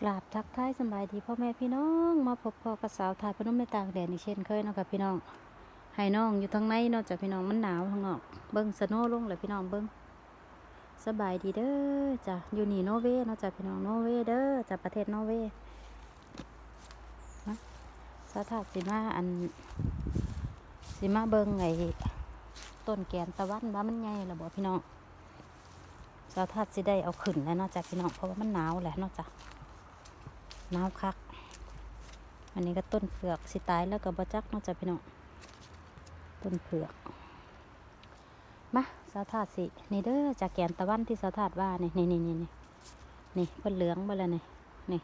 กราบทักทายสบายดีพ่อแม่พี่น้องมาพบพ่อกับสาวถ่ายพนมในต่างแดนอีกเช่นเคยเนาะกับพี่น้องให้น้องอยู่ทางในเนอกจากพี่น้องมันหนาวทางนอก เบิ้งสโนว์ลงเลยพี่น้องเบิ้งสบายดีเด้อจ้ะอยู่นี่โนอร์เวย์เนาะจากพี่น้องโนอร์เวย์เด้อจากประเทศโนอร์เวย์นะสาวถ่าสิมาอันสิมาเบิ้งไอต้นแกนตะวันว่ามันใหญ่ระบอกพี่น้องสาวทัดสิได้เอาขึ้นแล้วเนอกจากพี่น้องเพราะว่ามันหนาวแหละเนอกจาก หนาวคัก อันนี้ก็ต้นเผือกสิตายแล้วก็บจักนอกจากพี่น้องต้นเผือก มาสาวทัดสิ นี่เด้อจากแกนตะวันที่สาวทัดว่านี่นี่นี่นี่นี่นี่เพิ่นเหลืองไปแล้วนี่นี่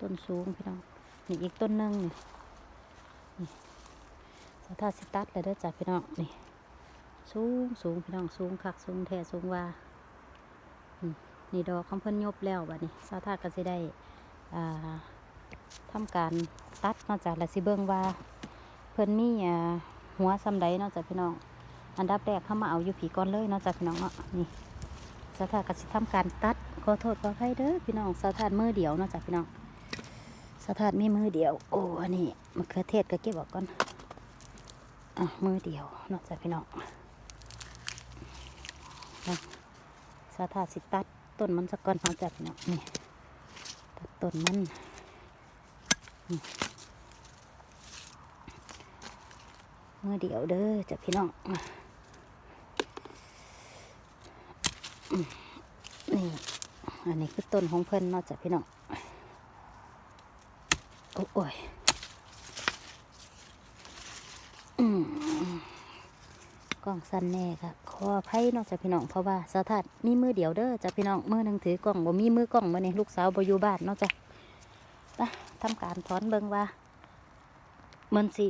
ต้นสูงพี่น้อง นี่อีกต้นหนึงนี่นี่สาวทัดสิตัดเลยเด้อจากพี่น้องนี่ สูงสูงพี่น้องสูงคักสูงแท้สูงว่านี่ดอกของเพิ่นยบแล้วบัดนี้สาวาสก็สิได้ อ่าทำการตัดนอกจากละสิเบิ่งว่า เพิ่นมีอ่าหัวซำใดนอกจากพี่น้อง อันดับแรกเข้ามาเอาอยู่ผีก่อนเลยนอกจากพี่น้องเนาะนี่สาวทาสก็สิทำการตัดขอโทษขออภัยเด้อพี่น้องสาวทาสมือเดียวนอกจากพี่น้องสาวทาสมีมือเดียว โอ้อันนี้มะเขือเทศก็เก็บออกก่อนอะมือเดียวนอกจากพี่น้องนะสาธาสิตัดต้นมันสักก่อนเขาจับเนาะนี่ ต้นมันเมื่อเดียวเด้อจ้ะพี่น้องนี่อันนี้คือต้นของเพิ่นเนาะจ้ะพี่น้องโอ้ยกล้องสั้นแน่ค่ะข ออภัยนาะจ้ะพี่น้องเพราะว่าสถาวทัดมีมือเดียวเด้อจ้ะพี่น้องมือหนึ่งถือกล้องบ่มีมือกล้องมาเนี่ยลูกสาวบ่อยู่บ้านนาะจ้ะไปทำการถอนเบิ่งว่ามันสิ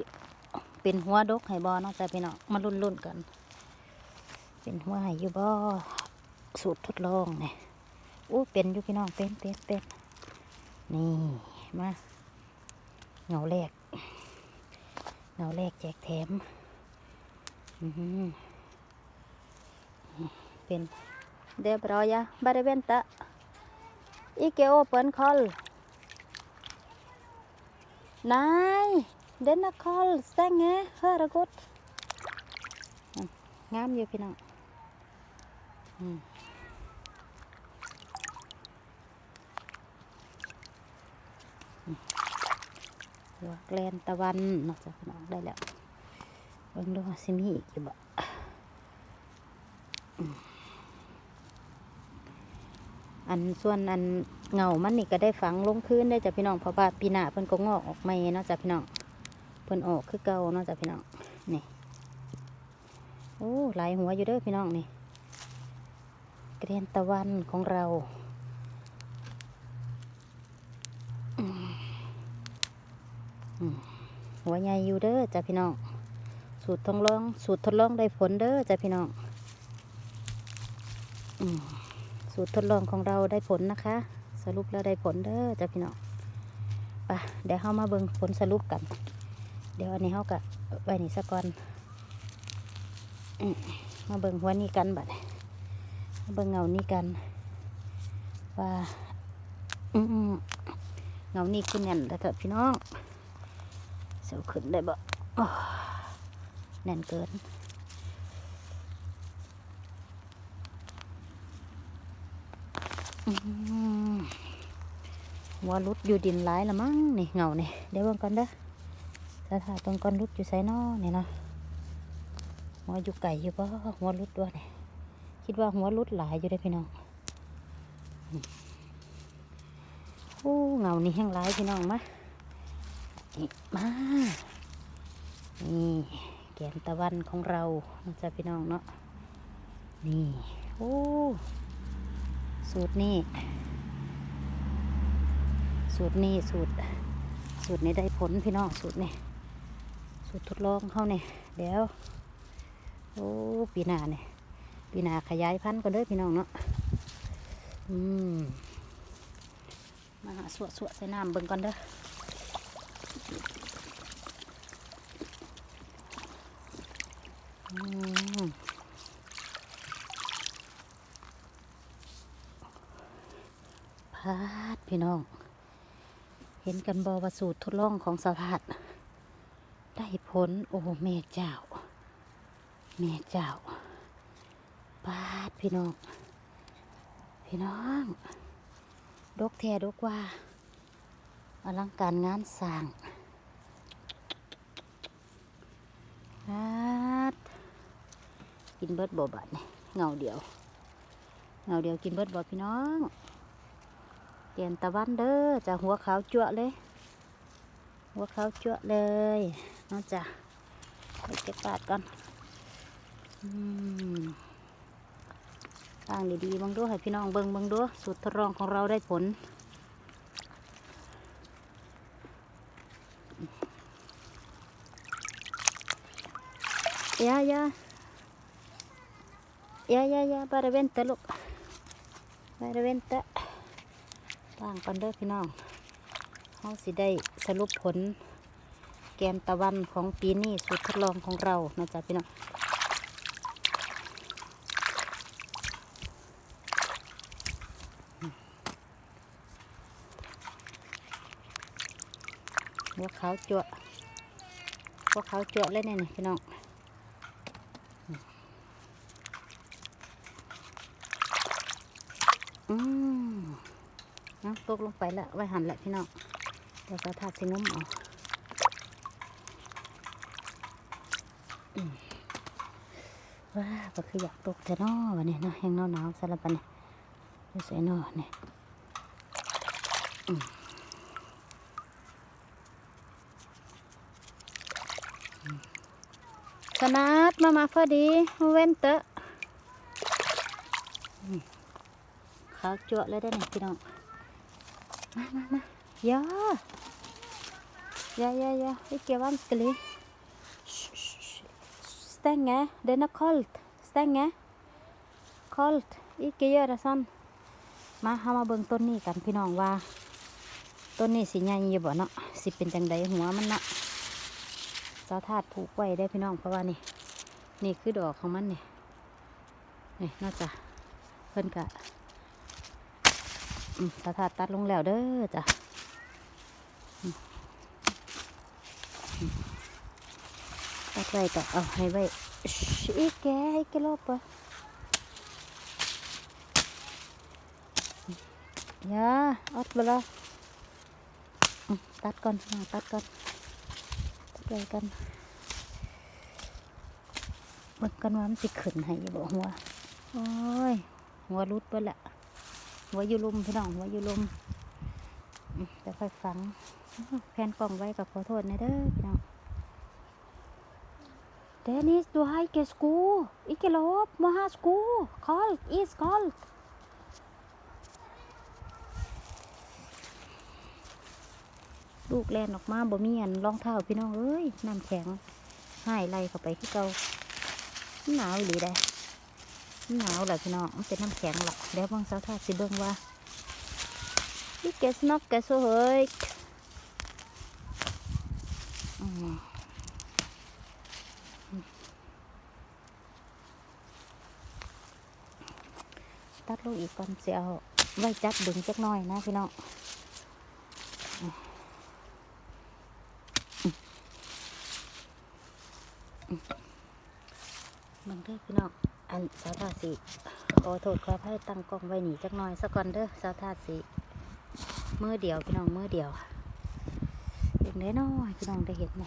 เป็นหัวดกให้บ่เนาะจ้ะพี่น้องมาลุ้นลุ้นกัน เป็นหัวให้อยู่บ่สูตรทดลองเนี่ยโอ้เป็นอยู่พี่น้องเป็นเป็นเป็นนี่มาเงาแรกเงาแรกแจกแถม อืม เป็นเดบรอยาบริเวณตะอีเกโอเปิลคอลนายเดนคอลแตงเงเฮอระกุดงามอยู่พี่น้องอืมหัวแกลนตะวันนอกจากพี่น้องได้แล้วเบิ่งดูว่าสิมีอีกอยู่บ่ อันส่วนอันเงามันนี่ก็ได้ฝังลงพื้นได้จ้ะพี่น้องเพราะว่าปีหน้าเพิ่นก็งอกออกใหม่เนาะจ้ะพี่น้องเพิ่นออกคือเก่าเนาะจ้ะพี่น้องนี่โอ้หลายหัวอยู่เด้อพี่น้องนี่เกรียนตะวันของเราหัวใหญ่อยู่เด้อจ้ะพี่น้อง สูตรทดลอง สูตรทดลองได้ผลเด้อจ้ะพี่น้อง อืม สูตรทดลองของเราได้ผลนะคะ สรุปแล้วได้ผลเด้อจ้ะพี่น้องปะเดี๋ยวเรามาเบิ่งผลสรุปกัน เดี๋ยวอันนี้เรากะไว้นี่สักก่อนมาเบิ่งหัวนี้กันบัดมาเบิ่งเงานี้กันว่าอืมเงานี้ขึ้นแน่นแล้วเถอะพี่น้องเสียวขึ้นได้บ่แน่นเกิน อืมหัวรุดอยู่ดินหลายละมั้งนี่เงาเนี่เดี๋ยวเบิ่งก่อนเด้อถ้าถ่ายตรงก่อนรุดอยู่ไซนอนี่เนาะหัวอยู่ไก่อยู่ป่หัวรุดด้วยนี่ยคิดว่าหัวรุดหลายอยู่ได้พี่น้องโอ้เงานี่แห้งหลายพี่น้องมามานี่แกนตะวันของเรานะจ๊ะพี่น้องเนาะนี่โอ้ สูตรนี้ สูตรนี้สูตร สูตรนี้ได้ผลพี่น้องสูตรนี้สูตรทดลองเขาเนี่ยเดี๋ยวโอ้ปีหน้าเนี่ยปีหน้าขยายพันธุ์กันเด้อพี่น้องเนาะอืมมาหาสวดสวดใส่น้ำเบิ่งก่อนเด้อมพาาด พี่น้อง เห็นกันบอว่าสูตรทดลองของสาวทัดได้ผลโอ้แม่เจ้า แม่เจ้าปาดพี่น้อง พี่น้องดกแท้ดกว่าอลังการงานสร้างปาดกินเบิดบ่บัดนี่เงาเดียว เงาเดียวกินเบิดบ่พี่น้อง เตียนตะวันเด้อจะหัวขาวจั่วเลย หัวขาวจั่วเลยน้องจ้ะไปเก็บปาดก่อนอืมตั้งดีๆเบังดูให้พี่น้องเบิ่งเบิ่งดูสูตรทดลองของเราได้ผล Ya, ya. Ya, ya, ya, para venta, look. Para venta. ต่างกันเด้อพี่น้องเขาสิได้สรุปผล แกมตะวันของปีนี้สูตรทดลองของเรานะจ๊ะพี่น้องหัวขาวจั่วหัวขาวจั่วเลยเนี่ยพี่น้อง อืมน้ำต กลงไปแล้วไว้หันแหละพี่น้องเดี๋ยวจะทาสิงุ้มเอาอืมว้าก็คืออยากตกแต่นอวันนี้เนาะแห้งหนาวหนาวๆสลับปันเนี่ยดูใส่นอเนี่ยสนัดมามาพอดีเว้นเตอะขาวจั่วเลยได้ไหมพี่น้อง มามามาย่าย่าย่าย่า ikke vanskelig stenge den er kaldt stenge kaldt ikke gjøre sånn มาเฮามาเบิ่งต้นนี้กันพี่น้องว่า ต้นนี้สิใหญ่อยู่บ่เนาะสิเป็นจังใดหัวมันเนาะสาธาตุผูกไว้ได้พี่น้องเพราะว่านี่ นี่คือดอกของมันนี่นี่น่าจะเพิ่นกะ สาถาตัดลงแล้วเด้อจ้ะตัดไว้ก็เอาให้ไว้อีกแกอีกแกลบปะยาอัดเบลาตัดก่อนอ่าตัดก่อนตัดไว้กันเบิ่งกันว่ามันสิขึ้นให้อยู่บ่หัวโอ้ยหัวรุดไปละ หัวอยูลุมพี่น้องหัวอยูลุมจะค่อยฟังแผนกล่องไว้กับขอโทษนะเด้อพี่น้องเดนิสดูให้เกสกูอีกเกลบมาหาสกูคอลอีสคอลลูกแลนออกมาบ่มีอันรองเท้าพี่น้องเอ้ยน้ำแข็งหายไล่เข้าไปที่เก่าหนาวอีหรือได้ หนาวแหละพี่น้องมันเป็นน้ำแข็งหรอกเดี๋ยวบางสาวทาสิเบิ่งว่าพี่เกสนอกแกสเฮ้ยตัดลงอีกก่อนเสียวไว้จัดดึงจักหน่อยนะพี่น้องอืมอืมอืมเบิ่งเด้อพี่น้อง อัน สีขอโทษขอให้ตั้งกล้องไว้หนีจักหน่อยสักก่อนเด้อสาวทาสีมือเดียวพี่น้องมือเดียวเด็กน้อยพี่น้องได้เห็นไหม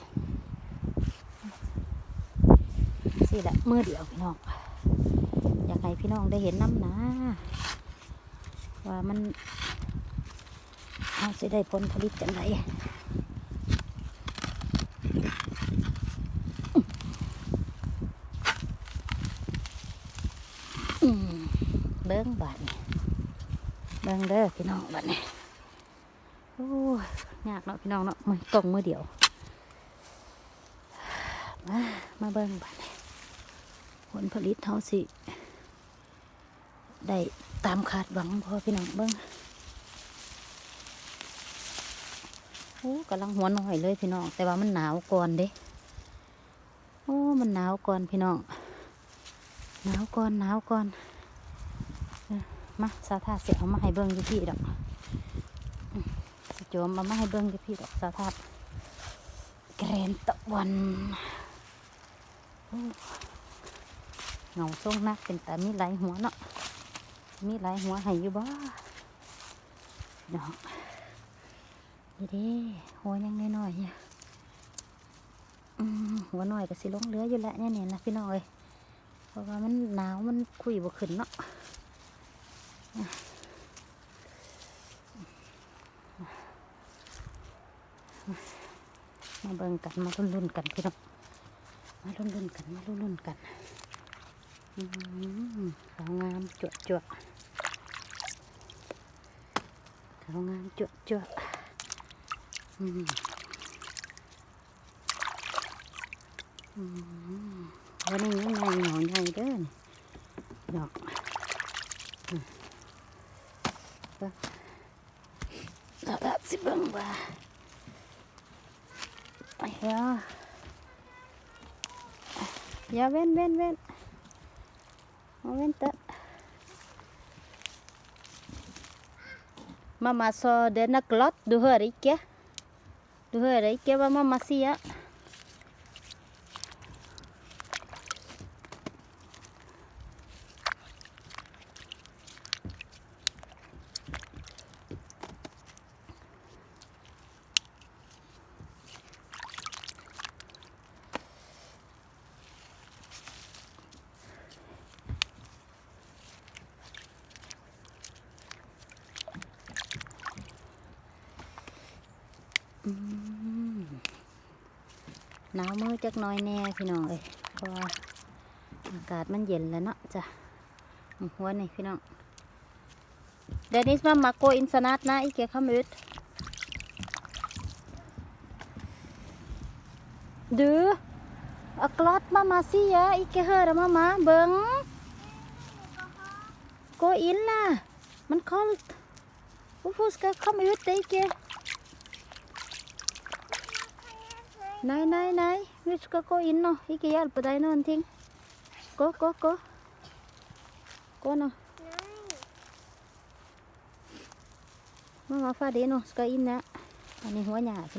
สิแหละมือเดียวพี่น้องอยากให้พี่น้องได้เห็นน้ำหนะว่ามันเอาสิได้ผลผลิตจังไรอืมเบิ้งบาดนี่ เบิ้งเด้อพี่น้องบาดนี่โอ้ยยากเนาะพี่น้องเนาะมือกล่องมือเดียว มามาเบิ้งบาดนี่ผลผลิตเท่าสิได้ตามคาดหวังพอพี่น้องเบิ้งโอ้กำลังหัวหน่อยเลยพี่น้อง แต่ว่ามันหนาวก่อนเด้โอ้มันหนาวก่อนพี่น้องหนาวก่อนหนาวก่อน มาสาวท่าเสียเอามาให้เบิ้งอยู่ที่ดอกจวมมามาให้เบิ่งกับพี่ดอกสาวทัดแกรนตะวันเงาทรงนักเป็นแต่มีหลายหัวเนาะมีหลายหัวให้อยู่บ่ดอกนี่ด้หัวยังน้อยๆเนี่ยหัวน้อยก็สิลงเหลืออยู่แล้วเนี่ยเนี่ยนะพี่น้อยเพราะว่ามันหนาวมันคุยบ่ขึ้นเนาะ มาเบิ่งกันมาลุ้นๆกันพี่น้องมาลุ้นๆกันมาลุ้นๆกันอืมขาวงามจวดจวดขาวงามจวดจวดอืมวันนี้ยังไงเหงาใหญ่เด้อนี่ดอกอืม เบิ่งเราดับสิเบิ่งว่า Ja. Ja, vent, vent, vent. Må vente. Mamma sa den er glatt. Du hører ikke. Du hører ikke hva mamma sier. Ừ. หนาวมือ จักน้อยแน่พี่น้องเอ้ยเพราะว่าอากาศมันเย็นแล้วเนาะจ้ะหัวนี่พี่น้องเดนิสมามาโกอินสนัดนะอีเกียขมืดดูอักลอดมามาสิยะอีเกียเฮอร์มามาเบิงโกอินล่ะมันคอลอุฟูสก็ขมืดได้เกียนายนายนาย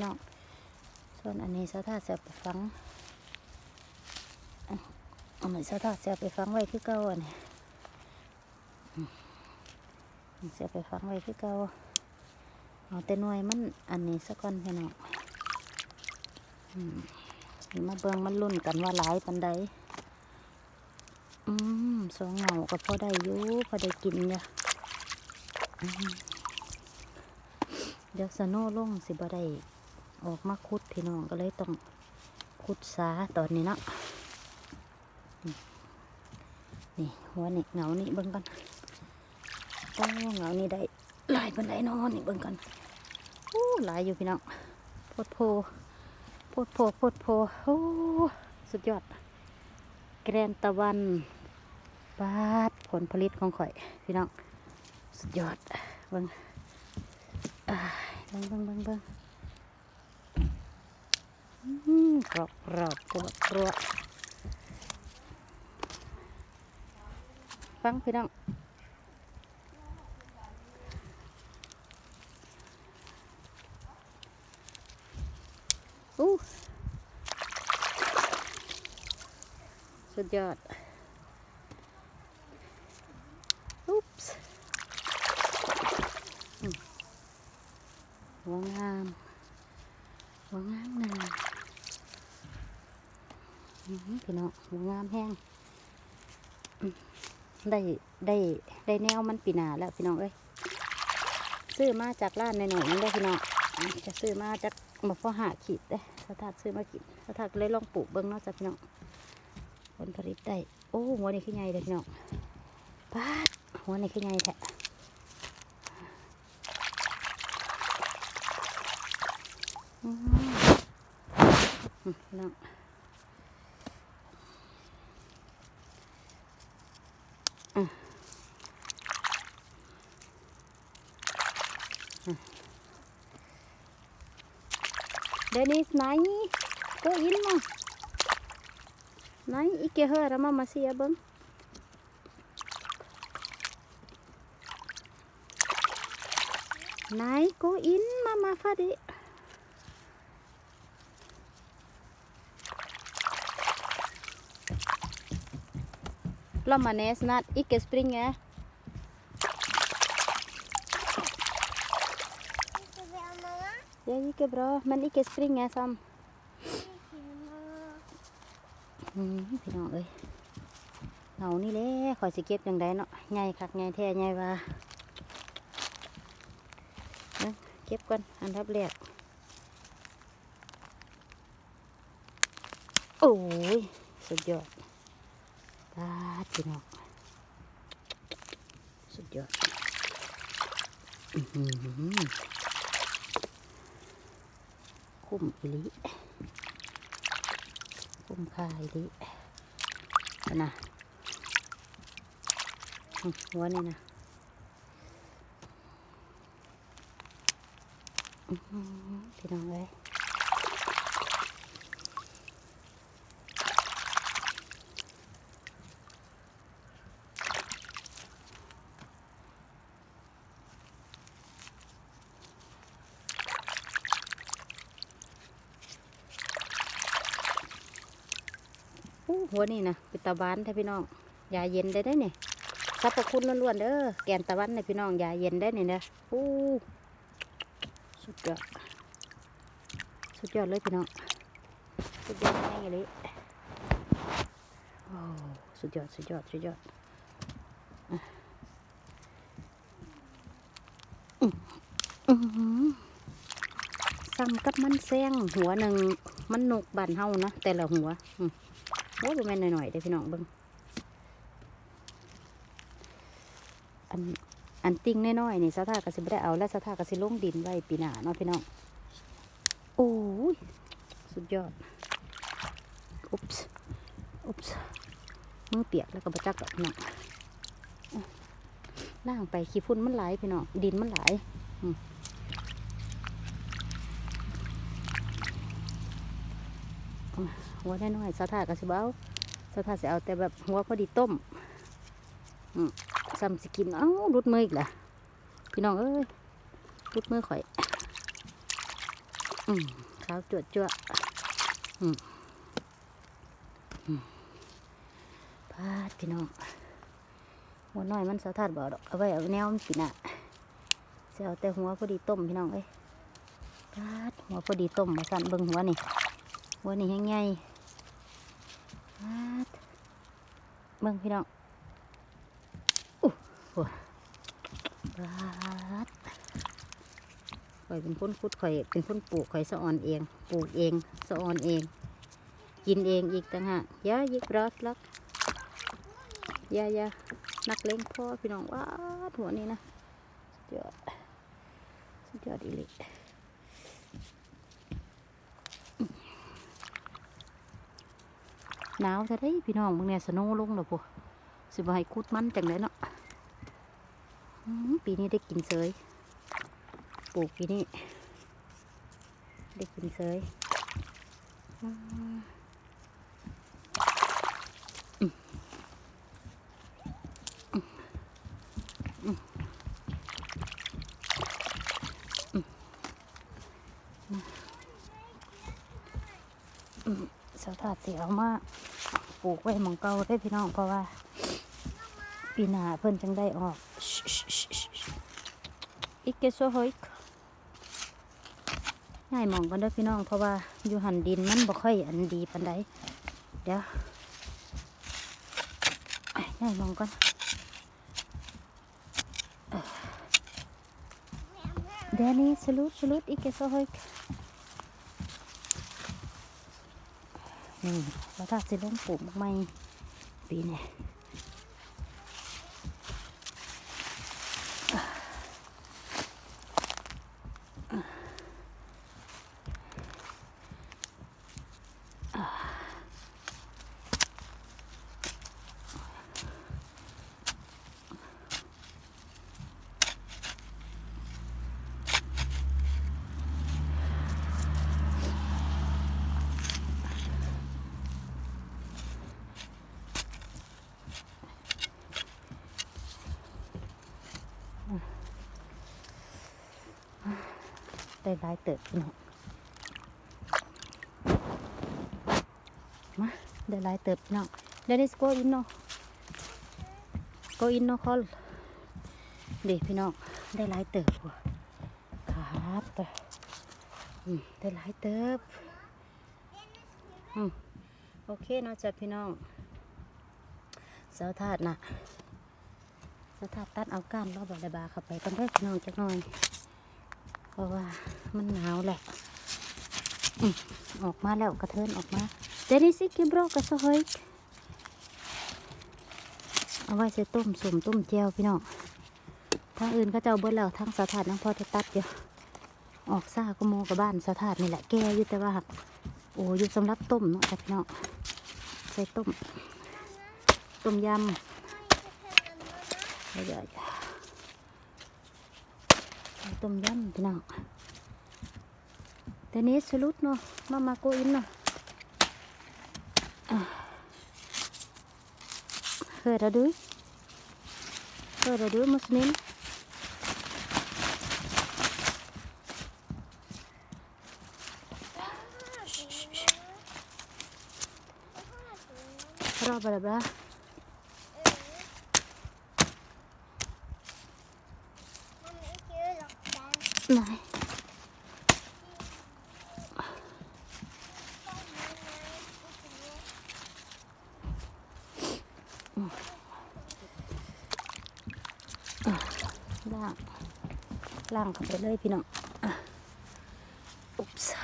องส่วนอันนี้สะท้าเสียไปฟังอันนี้สะท้าเสียไปฟังไว้ที่เก่าอันนี้อืมเสียไปฟังไว้ที่เก่าเอาแต่หน่วยมันอันนี้สักก่อนพี่น้องอื มมาเบิ่งมันรุ่นกันว่าหลายปันใดอืมสองเหงาก็พอได้อยู่พอได้กินเนี่ยเดี๋ยวสโน่ลงสิบ่ได้ออกมาคุดพี่น้องก็เลยต้องคุดสาตอนนี้เนาะนี่หัวนี่เหงานี่เบิ่งกันโอ้เหงานี่ได้หลายปันใดนาะนี่เบิ่งกันโอ้หลายอยู่พี่น้องโพดโพ พดโพโพดโพโอ้สุดยอด แกรนตะวันบาดผลผลิตของข่อย พี่น้อง สุดยอดเบิ่งเบิ่งเบิ่งเบิ่งเบิ่งกรอบกรอบกรอบกรอบฟังพี่น้อง อู้สุด ยอดอุ๊ปส์อืมหัวงามหัวงามงาพี่น้องหัวงามแห้งได้ได้ได้แนวมันปีนาแล้วพี่น้องเอ้ยซื้อมาจากร้านในหน่อยๆนั่นได้พี่น้องจะซื้อมาจากมาพอหาขีดได้สถาดซื้อมากินสถาดเลยลองปลูกเบิ้งเนาะจ้ะพี่น้อง ผลผลิตได้ โอ้หัวนี่ขึ้นใหญ่เลยพี่น้องปาดหัวนี่ขึ้นใหญ่แท้น้องอืม Dennis, nei. Gå inn nå. Nei, ikke høre mamma sier bønn. ไหน go in มามาฟาดิ Lomman är snart icke springa. Det gick bra, men icke springa som. อืม พี่น้องเอ้ยเหงานี่แหละคอยสิเก็บยังไงเนาะใหญ่คักใหญ่แท้ใหญ่ว่าเก็บก่อนอันดับแรกโอ้ย สุดยอดตาพี่น้องสุดยอดคุ้มอีหลิ คุ้มค่าดินะหัวนี่นะพี่น้องเอ้ย หัวนี่นะเป็นตะวันแท้พี่น้องยาเย็นได้ได้เนี่ยสรรพคุณล้วนๆเด้อแกนตะวันเนี่ยพี่น้องยาเย็นได้เนี่ยนะอู้สุดยอดสุดยอดเลยพี่น้องสุดยอดแน่เลยโอ้สุดยอดสุดยอดสุดยอดอะอื้ออื้อหือซ้ำกับมันแซงหัวหนึ่งมันนกบานเฮานะแต่ละหัวอื โอ้ยแม่นหน่อยๆเด้พี่น้องเบิ่งอันอันติ้งน้อยๆนี่สะท่าก็สิบ่ได้เอา และสะท่าก็สิลงดินไว้ปีหน้าเนาะพี่น้องโอ้ยสุดยอดอุ๊บส์อุ๊บส์มือเปียกแล้วก็บ่จักกพี่น้องล่างไปขี้ฝุ่นมันไหลพี่น้องดินมันไหลอืม หัวน้อยสะทาก็สิบ่เอาสะทาสิเอาแต่แบบหัวพอดีต้มอืมซ้ำสกินเอ้ารุดมืออีกละพี่น้องเอ้ยรุดมือข่อย อืมขาวจวดจวดอืมพาดพี่น้องหัวน้อยมันสะทาบ่ดอกเอาไว้เอาแนวมันกินอะเสเอาแต่หัวพอดีต้มพี่น้องเอ้ยพาดหัวพอดีต้มมาสั่นเบิ่งหัวนี่หัวนี่แห้งใหญ่พาด เบิ่งพี่น้องอู้หัวพาดข่อยเป็นคนคุดข่อยเป็นคนปลูกข่อยสะออนเอง ปลูกเองสะออนเอง กินเองอีกต่างหากยายิกรักรักยายานักเลงพ่อพี่น้องว้าดหัวนี้นะ สุดยอด สุดยอดอีหลิ หนาวจะได้พี่น้องมึงเนี่ยสโนว์ลงแล้วพวกสิบให้คุดมันจังเลยเนาะปีนี้ได้กินเสยปลูกปีนี้ได้กินเสยสาวถาดเสียวมาป ลูกไว้มองเก่าได้พี่น้องเพราะว่า ปีหน้าเพิ่นจังได้ออกอีกเกโซโฮยง่ายมองกันด้พี่น้องเพราะว่าอยู่หันดินมันบ่ค่อยอันดีปานใดเดี๋ยวง่ายมองกันเอ่อเดี๋ยวนี้สลุดสลุดอีกแค่ซอย นี่แล้วถ้าสิลงปลูกใหม่ปีนี้ ได้ลายเติบพี่น้องมาได้หลายเติบพี่น้องเดนิสโกอินเนาะโกอินเนาะคอลเด็พี่น้องได้หลายเติบวครับได้หลายเติบอืมโอเคเนาะจ้ะพี่น้องเสาถาดน่ะเสาถาดตัดเอาก้านรอบบระบาเข้าไปกันเด้อพี่น้องจักหน่อย เพราะว่ามันหนาวแหละออกมาแล้วกระเทินออกมาเดนิสิกิบรอกระสหอยเอาไว้ใส่ต้มสมต้มแจ่วพี่น้องทางอื่นเขาเจ้าเบิ้แล้วทางสาถาดนังพอจะตัดอยู่ออกซ่าก็โมกับบ้านสาถาดนี่แหละแก่อยู่แต่ว่าหักโอ้ยู่สำหรับต้มเนาะจ้ะพี่น้องใส่ต้มต้มยำเดี๋ยว gutom yan binang Denise salute no mama kuin no. Kera dulu Kera dulu muslim ล่างล่างเข้าไปเลยพี่น้องอุ๊บส์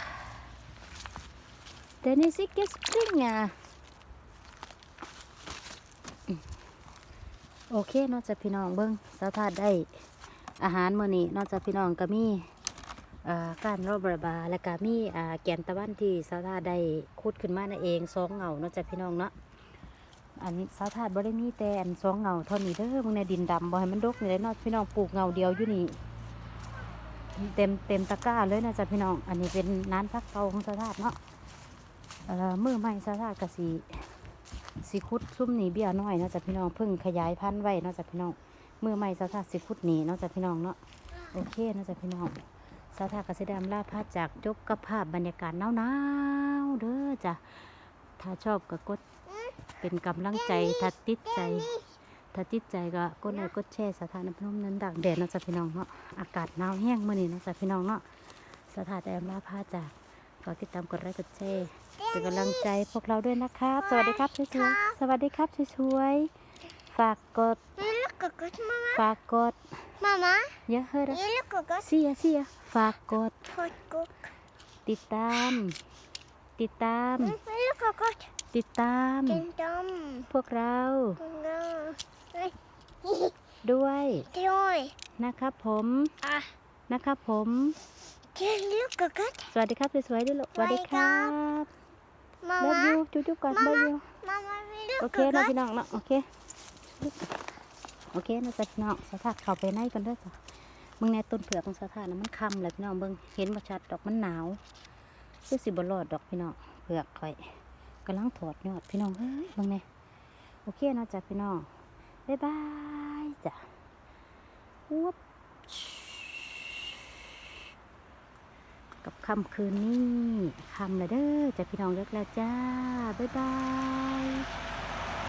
เดนิสิเกสปริงอะโอเคนอกจากพี่น้องเบิ้งสาวทาได้อาหารมื้อนี้นอกจากพี่น้องก็มีอ่าการรอบระบาและก็มีอ่าแกนตะวันที่สาวทาได้ขุดขึ้นมานั่นเองสองเหงานอกจากพี่น้องเนาะ อันสาวถาดบ่ได้มีแต่อันสองเงาเท่านี้เด้อมึงในดินดำบ่ให้มันดกนี่เลยเนาะพี่น้องปลูกเงาเดียวอยู่นี่เต็มเต็มตะกร้าเลยนะจ๊ะพี่น้อง อันนี้เป็นน้านพักเก่าของสาวถาดเนาะเอ่อมือใหม่สาวถาดก็สีสีคุดซุ่มหนีเบี้ยน้อยนะจ๊ะพี่น้องเพิ่งขยายพันธุ์ไว้นะจ๊ะพี่น้องมือใหม่สาวถาดสีคุดหนีนะจ๊ะพี่น้องเนาะโอเคนะจ๊ะพี่น้องสาวถาดก็สิได้อำลาพาจากจบกับภาพบรรยากาศหนาวๆเด้อจ้ะถ้าชอบก็กด เป็นกำลังใจถ้าติดใจถ้าติดใจก็กดไลค์กดแชร์สถานพนมนั้นดักแดดเนาะจ้ะพี่น้องเนาะอากาศหนาวแห้งมื้อนี้เนาะจ้ะพี่น้องเนาะสถานแอมลาพาจากก็ติดตามกดไลค์กดแชร์เป็นกำลังใจพวกเราด้วยนะครับ สวัสดีครับสวยๆสวัสดีครับสวยๆฝากกด Look at good, Mama. ฝากกด Mama, เยอะเฮ้ย you look at good. เสียเสียฝากกด Good, good. ติดตาม ติดตาม Look at good. ติดตาม Ding dong. พวกเรา No. ด้วย Joy. นะครับผม Ah. นะครับผม Look at good. สวัสดีครับสวยๆด้วยลูกสวัสดีครับเลิฟ Mama. ยูจุ๊จุ๊ก่อนเลิฟยู Mama, we โอ look เค at นะ good. พี่น้องเนาะโอเคโอเคนะจ๊ะพี่น้องสถานเข้าไปในกันเด้อจ้ะมึงในต้นเผือกของสถานนะมันคำเลยพี่น้องเบิ่งเห็นบ่ชัดดอกมันหนาวคือสิบ่รอดดอกพี่น้องเผือกข่อย กำลังถอดยอดพี่น้องเฮ้ยบิ่งเน่โอเคนะจ๊ะพี่น้องบ๊ายบายจ้ะวบกับค่ำคืนนี้ค่ำเลยเด้อจ้ะพี่น้องเลิกแล้วจ้าบ๊ายบาย